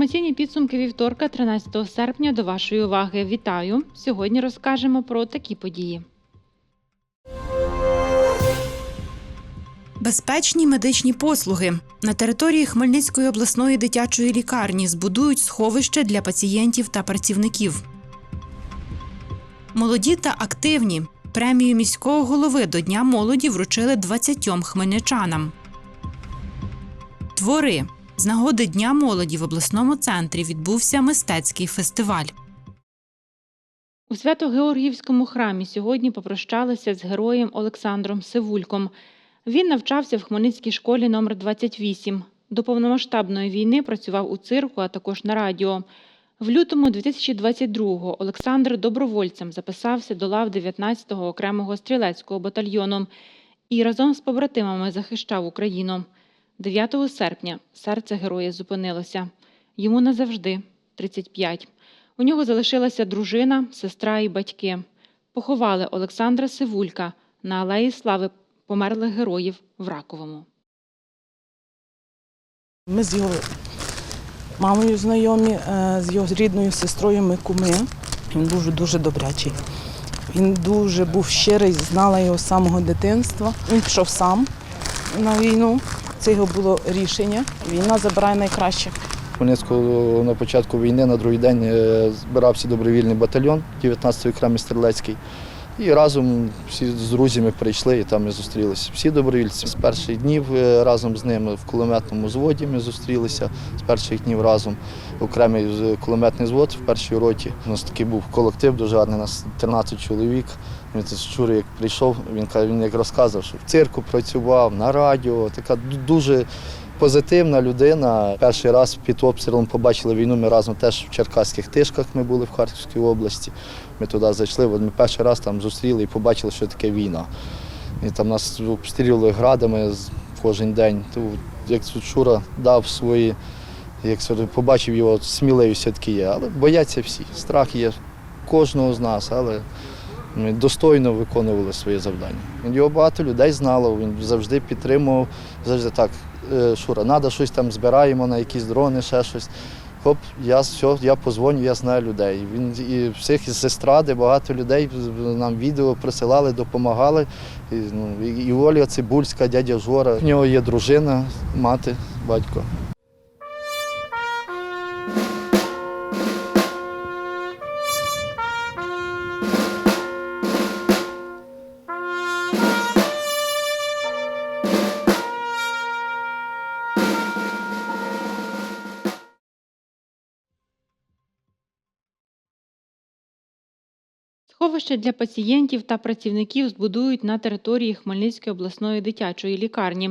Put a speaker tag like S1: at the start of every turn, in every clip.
S1: Інформаційні підсумки вівторка, 13 серпня, до вашої уваги. Вітаю! Сьогодні розкажемо про такі події.
S2: Безпечні медичні послуги на території Хмельницької обласної дитячої лікарні збудують сховище для пацієнтів та працівників. Молоді та активні премію міського голови до Дня молоді вручили 20 хмельничанам. Твори з нагоди Дня молоді в обласному центрі відбувся мистецький фестиваль.
S1: У Свято-Георгіївському храмі сьогодні попрощалися з героєм Олександром Сивульком. Він навчався в Хмельницькій школі номер 28. До повномасштабної війни працював у цирку, а також на радіо. В лютому 2022-го Олександр добровольцем записався до лав 19-го окремого стрілецького батальйону і разом з побратимами захищав Україну. 9 серпня серце героя зупинилося. Йому назавжди 35. У нього залишилася дружина, сестра і батьки. Поховали Олександра Сивулька на алеї слави померлих героїв в Раковому.
S3: Ми з його мамою знайомі, е, з його рідною сестрою ми куми. Він дуже дуже добрячий. Він дуже був щирий, знала його з самого дитинства. Він пішов сам на війну. Це його було рішення. Війна забирає найкраще.
S4: Хмельницького на початку війни на другий день е, збирався добровільний батальйон 19-й окремий стрілецький. І разом всі з друзями прийшли і там ми зустрілися. Всі добровільці. З перших днів е, разом з ними в кулеметному зводі ми зустрілися. З перших днів разом окремий кулеметний звод в першій роті. У нас такий був колектив дуже гарний, нас 13 чоловік. Він Щур, як прийшов, він він як розказував, що в цирку працював, на радіо. Така дуже позитивна людина. Перший раз під обстрілом побачили війну. Ми разом теж в Черкаських тишках ми були в Харківській області. Ми туди зайшли. Ми перший раз там зустріли і побачили, що таке війна. І там нас обстрілювали градами кожен день. Як Шура дав свої, як побачив його, сміливість все-таки є. Але бояться всі. Страх є кожного з нас, але ми достойно виконували своє завдання. Його багато людей знало, він завжди підтримував, завжди так, «Е, Шура, треба щось там збираємо на якісь дрони, ще щось. Хоп, я все, я позвоню, я знаю людей. Він і всіх із естради, багато людей нам відео присилали, допомагали. І, ну, і, Оля Цибульська, дядя Жора. В нього є дружина, мати, батько.
S1: Сховище для пацієнтів та працівників збудують на території Хмельницької обласної дитячої лікарні.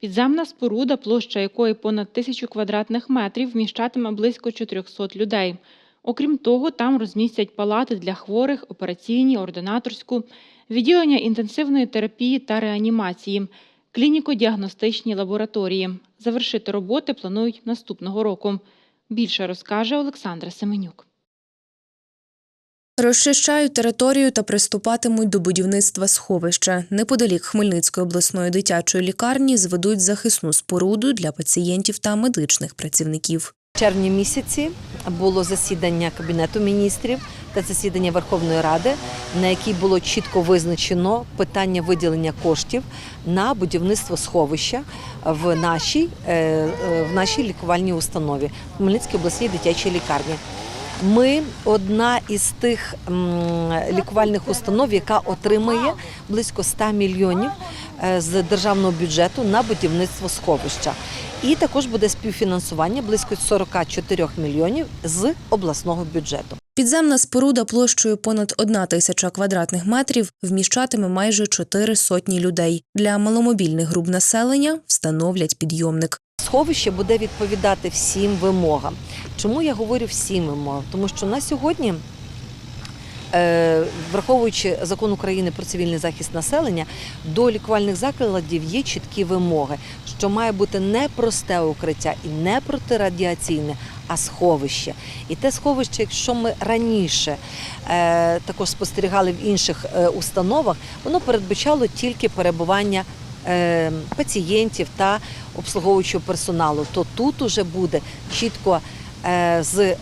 S1: Підземна споруда, площа якої понад тисячу квадратних метрів, вміщатиме близько 400 людей. Окрім того, там розмістять палати для хворих, операційні, ординаторську, відділення інтенсивної терапії та реанімації, клініко-діагностичні лабораторії. Завершити роботи планують наступного року. Більше розкаже Олександра Семенюк.
S5: Розчищають територію та приступатимуть до будівництва сховища. Неподалік Хмельницької обласної дитячої лікарні зведуть захисну споруду для пацієнтів та медичних працівників.
S6: В червні місяці було засідання Кабінету міністрів та засідання Верховної Ради, на якій було чітко визначено питання виділення коштів на будівництво сховища в нашій, е, е, в нашій лікувальній установі Хмельницькій обласній дитячій лікарні. Ми одна із тих лікувальних установ, яка отримає близько 100 мільйонів е, з державного бюджету на будівництво сховища. І також буде співфінансування близько 44 мільйонів з обласного бюджету.
S5: Підземна споруда площею понад одна тисяча квадратних метрів вміщатиме майже чотири сотні людей. Для маломобільних груп населення встановлять підйомник.
S6: Сховище буде відповідати всім вимогам. Чому я говорю всім вимогам? Тому що на сьогодні Е, Враховуючи закон України про цивільний захист населення, до лікувальних закладів є чіткі вимоги, що має бути не просте укриття і не протирадіаційне, а сховище. І те сховище, якщо ми раніше е, також спостерігали в інших е, установах, воно передбачало тільки перебування пацієнтів та обслуговуючого персоналу. То тут уже буде чітко е, з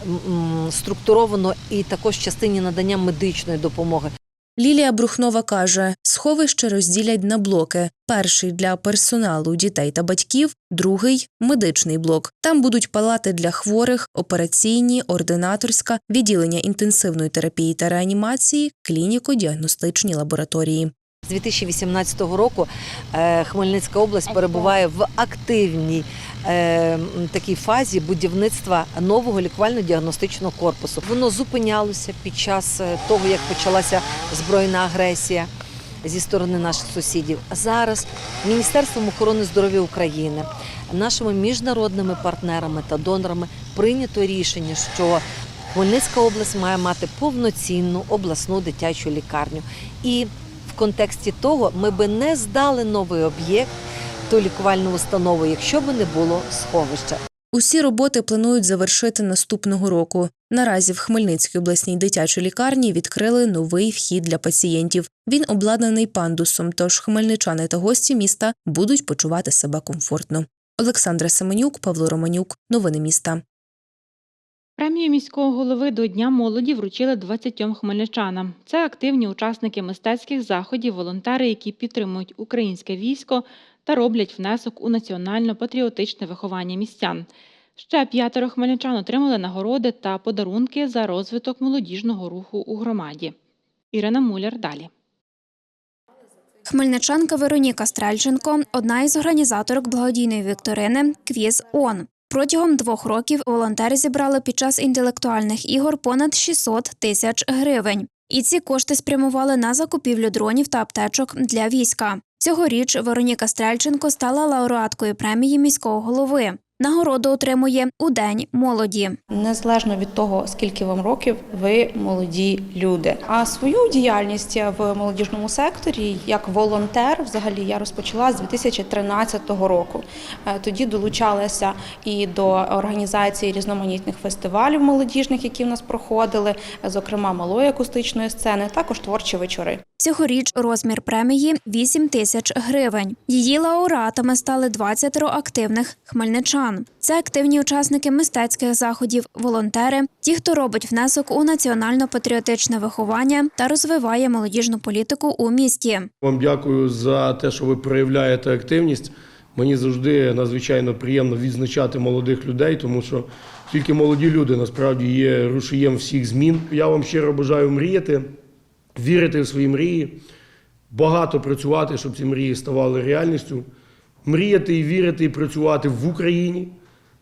S6: структуровано і також в частині надання медичної допомоги.
S7: Лілія Брухнова каже, сховище розділять на блоки: перший для персоналу, дітей та батьків, другий медичний блок. Там будуть палати для хворих, операційні, ординаторська, відділення інтенсивної терапії та реанімації, клініко-діагностичні лабораторії.
S6: З 2018 року е, Хмельницька область перебуває в активній е, такій фазі будівництва нового лікувально-діагностичного корпусу. Воно зупинялося під час е, того, як почалася збройна агресія зі сторони наших сусідів. Зараз Міністерством охорони здоров'я України, нашими міжнародними партнерами та донорами прийнято рішення, що Хмельницька область має мати повноцінну обласну дитячу лікарню. І контексті того ми би не здали новий об'єкт, ту лікувальну установу, якщо б не було сховища.
S7: Усі роботи планують завершити наступного року. Наразі в Хмельницькій обласній дитячій лікарні відкрили новий вхід для пацієнтів. Він обладнаний пандусом, тож хмельничани та гості міста будуть почувати себе комфортно. Олександра Семенюк, Павло Романюк. Новини міста.
S1: Премію міського голови до Дня молоді вручили 20 хмельничанам. Це активні учасники мистецьких заходів, волонтери, які підтримують українське військо та роблять внесок у національно-патріотичне виховання містян. Ще п'ятеро хмельничан отримали нагороди та подарунки за розвиток молодіжного руху у громаді. Ірина Муляр далі.
S8: Хмельничанка Вероніка Стрельченко – одна із організаторок благодійної вікторини «Квіз ОН». Протягом двох років волонтери зібрали під час інтелектуальних ігор понад 600 тисяч гривень. І ці кошти спрямували на закупівлю дронів та аптечок для війська. Цьогоріч Вероніка Стрельченко стала лауреаткою премії міського голови. Нагороду отримує у День молоді.
S9: Незалежно від того, скільки вам років, ви молоді люди. А свою діяльність в молодіжному секторі як волонтер, взагалі, я розпочала з 2013 року. Е, Тоді долучалася і до організації різноманітних фестивалів молодіжних, які в нас проходили, зокрема малої акустичної сцени, також творчі вечори.
S8: Цьогоріч розмір премії 8 тисяч гривень. Її лауреатами стали 20 активних хмельничан. Це активні учасники мистецьких заходів, волонтери, ті, хто робить внесок у національно-патріотичне виховання та розвиває молодіжну політику у місті.
S10: Вам дякую за те, що ви проявляєте активність. Мені завжди надзвичайно приємно відзначати молодих людей, тому що тільки молоді люди насправді є рушієм всіх змін. Я вам щиро бажаю мріяти, вірити в свої мрії, багато працювати, щоб ці мрії ставали реальністю. Мріяти і вірити і працювати в Україні,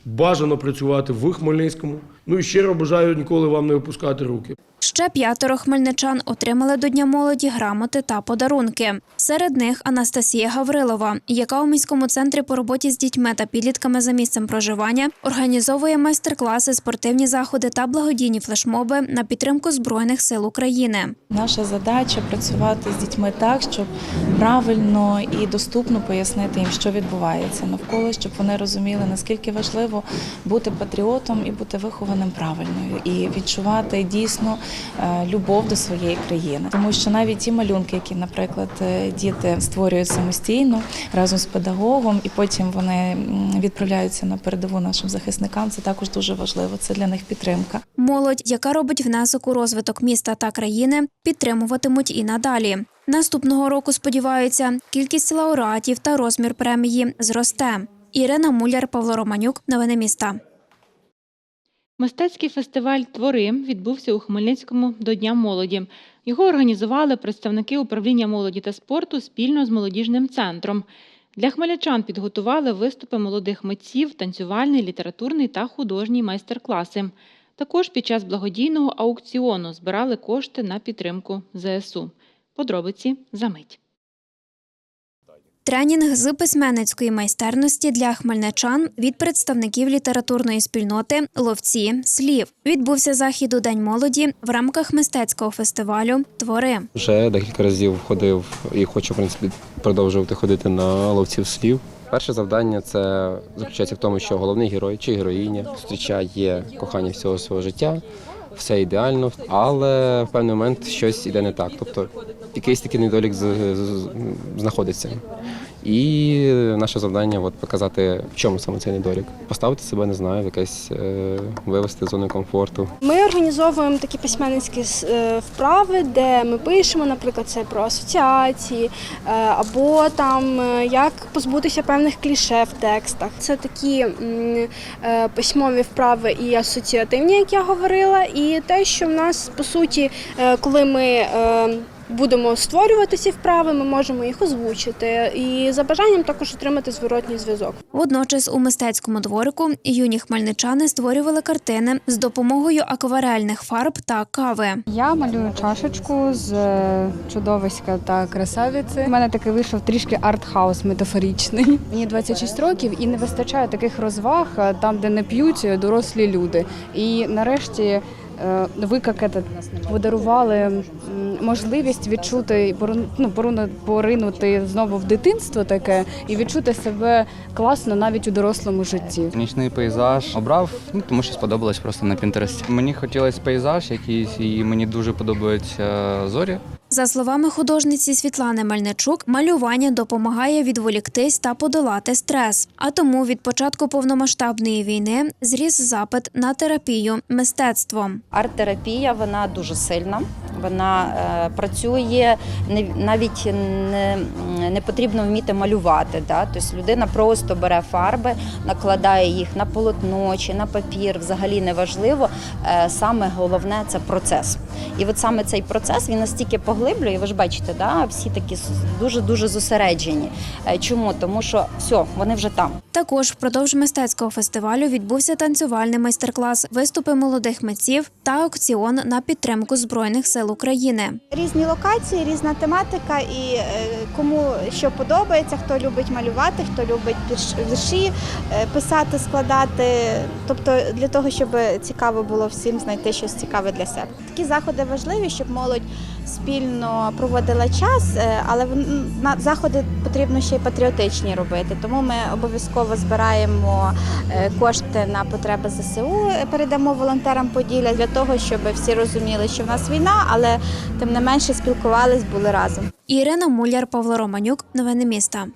S10: бажано працювати в Хмельницькому. Ну і щиро бажаю ніколи вам не опускати руки.
S8: Ще п'ятеро хмельничан отримали до Дня молоді грамоти та подарунки. Серед них Анастасія Гаврилова, яка у міському центрі по роботі з дітьми та підлітками за місцем проживання організовує майстер-класи, спортивні заходи та благодійні флешмоби на підтримку Збройних сил України.
S11: Наша задача працювати з дітьми так, щоб правильно і доступно пояснити їм, що відбувається навколо, щоб вони розуміли, наскільки важливо бути патріотом і бути вихованим правильно, і відчувати дійсно е, любов до своєї країни. Тому що навіть ті малюнки, які, наприклад, е, діти створюють самостійно разом з педагогом, і потім вони відправляються на передову нашим захисникам, це також дуже важливо. Це для них підтримка.
S8: Молодь, яка робить внесок у розвиток міста та країни, підтримуватимуть і надалі. Наступного року сподіваються, кількість лауреатів та розмір премії зросте. Ірина Муляр, Павло Романюк. Новини міста.
S1: Мистецький фестиваль Твори відбувся у Хмельницькому до Дня молоді. Його організували представники управління молоді та спорту спільно з молодіжним центром. Для хмельничан підготували виступи молодих митців, танцювальний, літературний та художній майстер-класи. Також під час благодійного аукціону збирали кошти на підтримку ЗСУ. Подробиці за мить.
S8: Тренінг з письменницької майстерності для хмельничан від представників літературної спільноти Ловці слів відбувся захід у День молоді в рамках мистецького фестивалю Твори.
S12: Вже декілька разів ходив і хочу в принципі продовжувати ходити на ловців слів. Перше завдання це заключається в тому, що головний герой чи героїня зустрічає кохання всього свого життя, все ідеально, але в певний момент щось іде не так. Тобто якийсь такий недолік знаходиться. І наше завдання от, показати, в чому саме цей недолік. Поставити себе, не знаю, в якесь е, вивести з зони комфорту.
S13: Ми організовуємо такі письменницькі е, вправи, де ми пишемо, наприклад, це про асоціації, е, або там е, як позбутися певних кліше в текстах. Це такі е, письмові вправи і асоціативні, як я говорила, і те, що в нас по суті, е, коли ми е, будемо створювати ці вправи, ми можемо їх озвучити і за бажанням також отримати зворотній зв'язок.
S8: Водночас у мистецькому дворику юні хмельничани створювали картини з допомогою акварельних фарб та кави.
S14: Я малюю чашечку з е, чудовиська та красавиці. У мене такий вийшов трішки артхаус метафоричний. Мені 26 років і не вистачає таких розваг е, там, де не п'ють е, дорослі люди. І нарешті. Е, Ви як подарували м, можливість відчути ну, поринути знову в дитинство таке і відчути себе класно навіть у дорослому житті.
S15: Нічний пейзаж обрав, ну тому що сподобалось просто на Пінтересті. Мені хотілося пейзаж якийсь, і мені дуже подобаються зорі.
S8: За словами художниці Світлани Мельничук, малювання допомагає відволіктись та подолати стрес. А тому від початку повномасштабної війни зріс запит на терапію мистецтвом.
S16: Арт-терапія вона дуже сильна. Вона е, працює не навіть не, не потрібно вміти малювати. Да? Тобто людина просто бере фарби, накладає їх на полотно чи на папір. Взагалі не важливо. Е, саме головне це процес. І от саме цей процес він настільки поглиблює. Ви ж бачите, да? всі такі дуже дуже зосереджені. Е, Чому? Тому що все, вони вже там.
S8: Також впродовж мистецького фестивалю відбувся танцювальний майстер-клас, виступи молодих митців та аукціон на підтримку збройних сил України.
S13: Різні локації, різна тематика, і е, кому що подобається, хто любить малювати, хто любить вірш- вірші, е, писати, складати. Тобто для того, щоб цікаво було всім знайти щось цікаве для себе. Такі заходи важливі, щоб молодь спільно проводила час, е, але на заходи потрібно ще й патріотичні робити. Тому ми обов'язково збираємо е, кошти на потреби ЗСУ, передамо волонтерам Поділля для того, щоб всі розуміли, що в нас війна, але тим не менше спілкувались, були разом.
S8: Ірина Муляр, Павло Романюк. Новини міста.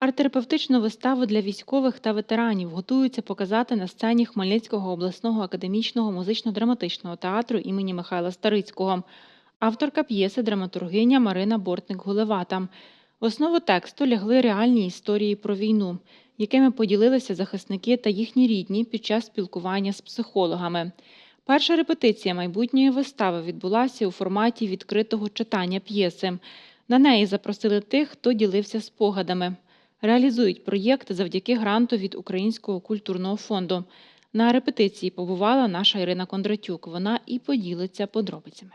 S1: Арт-терапевтичну виставу для військових та ветеранів готуються показати на сцені Хмельницького обласного академічного музично-драматичного театру імені Михайла Старицького. Авторка п'єси драматургиня Марина Бортник-Гулевата. В основу тексту лягли реальні історії про війну, якими поділилися захисники та їхні рідні під час спілкування з психологами. Перша репетиція майбутньої вистави відбулася у форматі відкритого читання п'єси. На неї запросили тих, хто ділився спогадами. Реалізують проєкт завдяки гранту від Українського культурного фонду. На репетиції побувала наша Ірина Кондратюк. Вона і поділиться подробицями.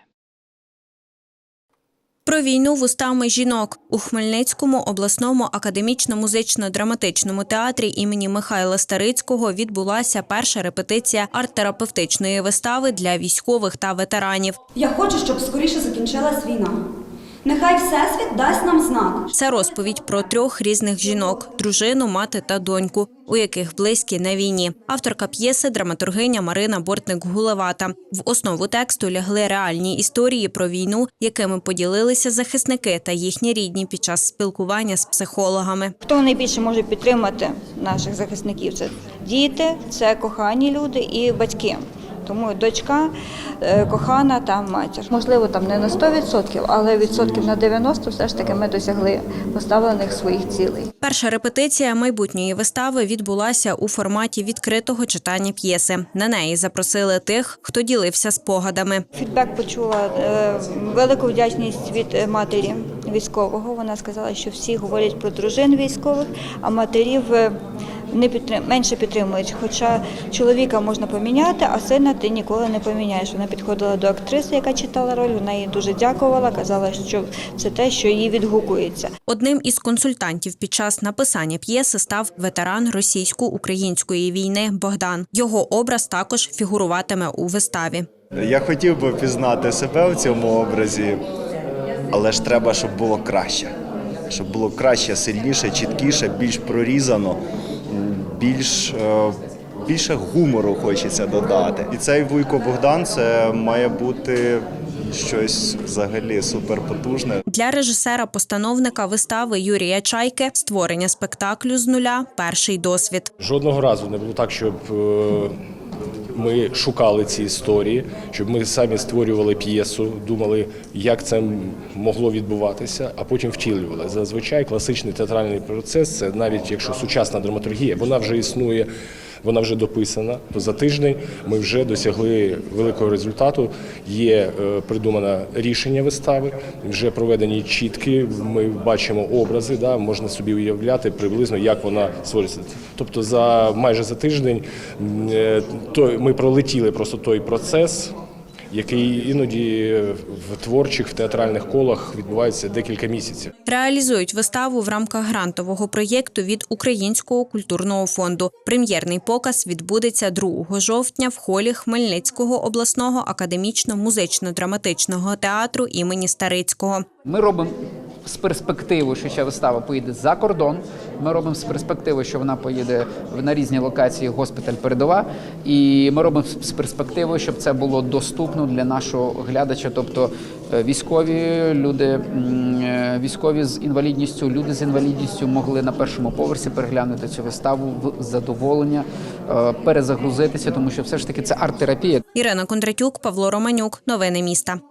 S5: Про війну вустами жінок у Хмельницькому обласному академічно-музично-драматичному театрі імені Михайла Старицького відбулася перша репетиція арт-терапевтичної вистави для військових та ветеранів.
S17: Я хочу, щоб скоріше закінчилась війна. Нехай Всесвіт дасть нам знак.
S5: Це розповідь про трьох різних жінок: дружину, мати та доньку, у яких близькі на війні. Авторка п'єси драматургиня Марина Бортник-Гулевата. В основу тексту лягли реальні історії про війну, якими поділилися захисники та їхні рідні під час спілкування з психологами.
S16: Хто найбільше може підтримати наших захисників? Це діти, це кохані люди і батьки. Тому дочка, е, кохана та матір. Можливо, там не на 100%, але відсотків на 90% все ж таки ми досягли поставлених своїх цілей.
S5: Перша репетиція майбутньої вистави відбулася у форматі відкритого читання п'єси. На неї запросили тих, хто ділився спогадами.
S16: Фідбек почула е, велику вдячність від е, матері військового. Вона сказала, що всі говорять про дружин військових, а матерів е,
S18: не підтрим... менше підтримують. Хоча чоловіка можна поміняти, а сина ти ніколи не поміняєш. Вона підходила до актриси, яка читала роль. Вона їй дуже дякувала, казала, що це те, що їй відгукується.
S5: Одним із консультантів під час написання п'єси став ветеран російсько-української війни Богдан. Його образ також фігуруватиме у виставі.
S19: Я хотів би пізнати себе в цьому образі, але ж треба, щоб було краще. Щоб було краще, сильніше, чіткіше, більш прорізано, більш, е, більше гумору хочеться додати. І цей Вуйко Богдан це має бути щось взагалі суперпотужне.
S5: Для режисера-постановника вистави Юрія Чайки створення спектаклю з нуля перший досвід.
S20: Жодного разу не було так, щоб е, ми шукали ці історії, щоб ми самі створювали п'єсу, думали, як це могло відбуватися, а потім втілювали. Зазвичай класичний театральний процес, це навіть якщо сучасна драматургія, вона вже існує. Вона вже дописана. За тиждень ми вже досягли великого результату. Є е, придумане рішення вистави, вже проведені чіткі. Ми бачимо образи, да, можна собі уявляти приблизно, як вона створюється. Тобто, за майже за тиждень е, ми пролетіли просто той процес. Який іноді в творчих в театральних колах відбувається декілька місяців.
S5: Реалізують виставу в рамках грантового проєкту від Українського культурного фонду. Прем'єрний показ відбудеться 2 жовтня в холі Хмельницького обласного академічно-музично-драматичного театру імені Старицького.
S21: Ми робимо з перспективи, що ця вистава поїде за кордон. Ми робимо з перспективи, що вона поїде на різні локації госпіталь передова. І ми робимо з перспективи, щоб це було доступно для нашого глядача, тобто е, військові люди, е, військові з інвалідністю, люди з інвалідністю могли на першому поверсі переглянути цю виставу в задоволення, е, перезагрузитися, тому що все ж таки це арт-терапія.
S5: Ірина Кондратюк, Павло Романюк. Новини міста.